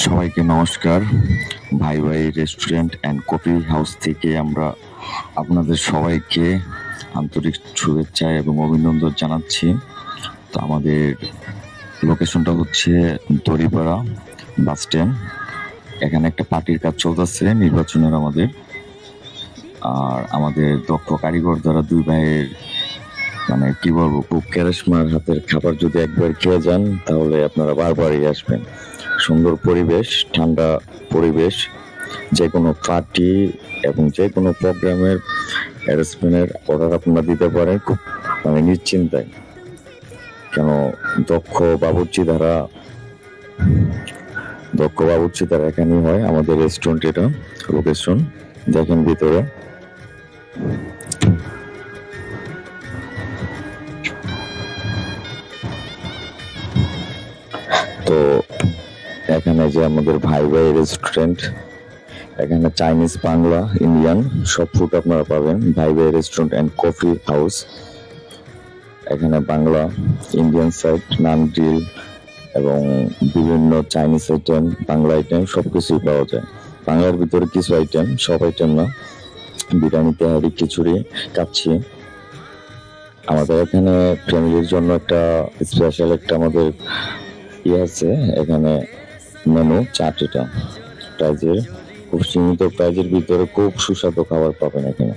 সবাইকে নমস্কার। ভাই ভাই রেস্টুরেন্ট অ্যান্ড কফি হাউস থেকে আমরা আপনাদের সবাইকে আন্তরিক শুভেচ্ছা এবং অভিনন্দন জানাচ্ছি। তো আমাদের লোকেশনটা হচ্ছে দড়িপাড়া বাস স্ট্যান্ড এখানে একটা পার্টির কাজ চলতেছে, নির্বাচনের আমাদের। আর আমাদের দক্ষ কারিগর দ্বারা দুই ভাইয়ের মানে কি বলব, খুব ক্যারেশমার হাতের খাবার যদি একবার খেয়ে যান, তাহলে আপনারা বারবারই আসবেন। সুন্দর পরিবেশ, ঠান্ডা পরিবেশ যে কোনো পার্টি এবং যে কোনো প্রোগ্রামের অ্যারেঞ্জমেন্টের অর্ডার আপনারা দিতে পারেন খুব মানে নিশ্চিন্তায়। কেন দক্ষ বাবুর্চি দ্বারা দক্ষ বাবুর্চি দ্বারা এখানেই হয় আমাদের রেস্টুরেন্ট এটা লোকেশন দেখেন ভিতরে। এখানে যে আমাদের ভাই ভাই রেস্টুরেন্ট এখানে চাইনিজ বাংলা ইন্ডিয়ান সব ফুড আপনারা পাবেন। Bhai Bhai restaurant and coffee house এখানে Bangla Indian side naan grill এবং বিভিন্ন চাইনিজ আইটেম বাংলা আইটেম সব কিছুই পাওয়া যায়। বাংলার ভিতরে কিছু আইটেম সব আইটেম না। বিরিয়ানি, তেহারি, খিচুড়ি কাচ্ছি আমাদের এখানে ফ্যামিলির জন্য একটা স্পেশাল একটা আমাদের ইয়ে আছে। এখানে মেনু চাট এটা প্রাইজের, খুব সীমিত প্রাইজের ভিতরে খুব সুস্বাদু খাবার পাবেন এখানে।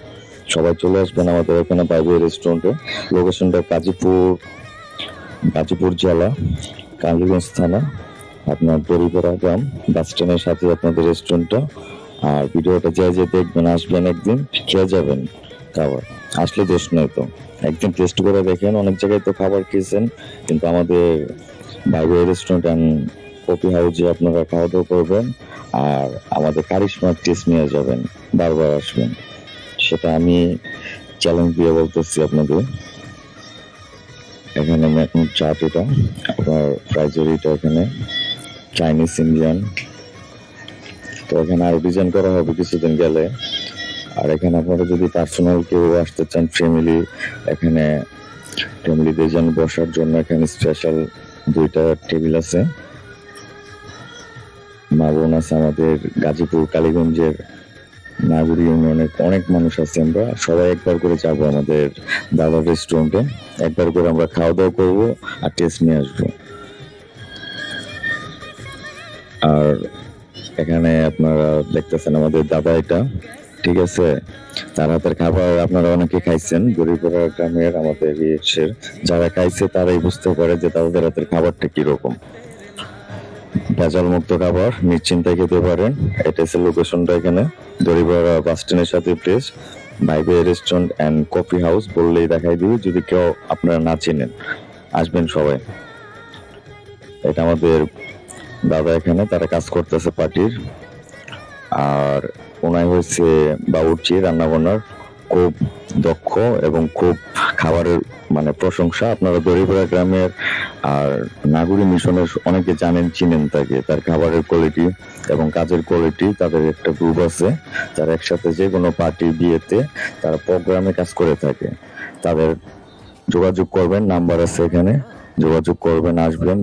সবাই চলে আসবেন আমাদের এখানে বাইরে রেস্টুরেন্টে। লোকেশনটা গাজীপুর গাজীপুর জেলা কালীগঞ্জ থানা, আপনার দড়িপাড়া গ্রাম বাস স্ট্যান্ডের সাথে আপনাদের রেস্টুরেন্টটা। আর ভিডিওটা যে যে দেখবেন, আসবেন একদিন, খেয়ে যাবেন খাবার। আসলে দোষ নয় তো। একদিন টেস্ট করে দেখেন, অনেক জায়গায় তো খাবার খেয়েছেন, কিন্তু আমাদের বাইরে রেস্টুরেন্ট কফি হাউসে আপনারা খাওয়া দাওয়া করবেন আর আমাদের কারিশমার টেস্ট নিয়ে যাবেন, বারবার আসবেন। সেটা আমি চ্যালেঞ্জ দিয়ে বলতেছি আপনাদের। এখানে ম্যাকমুট চাট এটা, আপনার প্রাইজের এখানে চাইনিজ ইন্ডিয়ান তো এখানে আরও ডিজাইন করা হবে কিছুদিন গেলে। আর এখানে আপনারা যদি পার্সোনাল কেউ আসতে চান ফ্যামিলি এখানে ফ্যামিলিদের জন্য বসার জন্য এখানে স্পেশাল দুইটা টেবিল আছে। মা বোন আছে আমাদের গাজীপুর, কালীগঞ্জের নাগুরি ইউনিয়নের অনেক মানুষ আছে আমরা। সবাই একবার করে যাব আমাদের দাদার রেস্টুরেন্টে একবার করে আমরা খাওয়া দাওয়া করব আর টেস্ট নিয়ে আসব। আর এখানে আপনারা দেখতেছেন আমাদের দাদা এটা, ঠিক আছে? তার হাতের খাবার আপনারা অনেকে খাইছেন গরিবরা গ্রামের আমাদের যারা খাইছে তারাই বুঝতে পারে যে তাদের হাতের খাবারটা কীরকম। ভেজাল মুক্ত খাবার নিশ্চিন্তায় খেতে পারেন। এটা হচ্ছে লোকেশনটা এখানে। দড়িপাড়া বাস স্ট্যান্ডের সাথে প্লেস বাইবে রেস্টুরেন্ট অ্যান্ড কফি হাউস বললেই দেখাই দিবি, যদি কেউ আপনারা না চেনেন। আসবেন সবাই। এটা আমাদের দাদা এখানে, তারা কাজ করতেছে পার্টির। আর ওনাই হচ্ছে বাবুর্চি রান্না বান্নার খুব দক্ষ এবং খুব খাবারের মানে প্রশংসা। আপনারা গরিবরা গ্রামের আর নাগুরি মিশনের অনেকে জানেন, চিনেন তাকে। তার খাবারের কোয়ালিটি এবং কাজের কোয়ালিটি তাদের একটা গ্রুপ আছে। যারা একসাথে যে কোনো পার্টি বিয়েতে তারা প্রোগ্রামে কাজ করে থাকে। তাদের যোগাযোগ করবেন নাম্বার আছে এখানে। যোগাযোগ করবেন, আসবেন।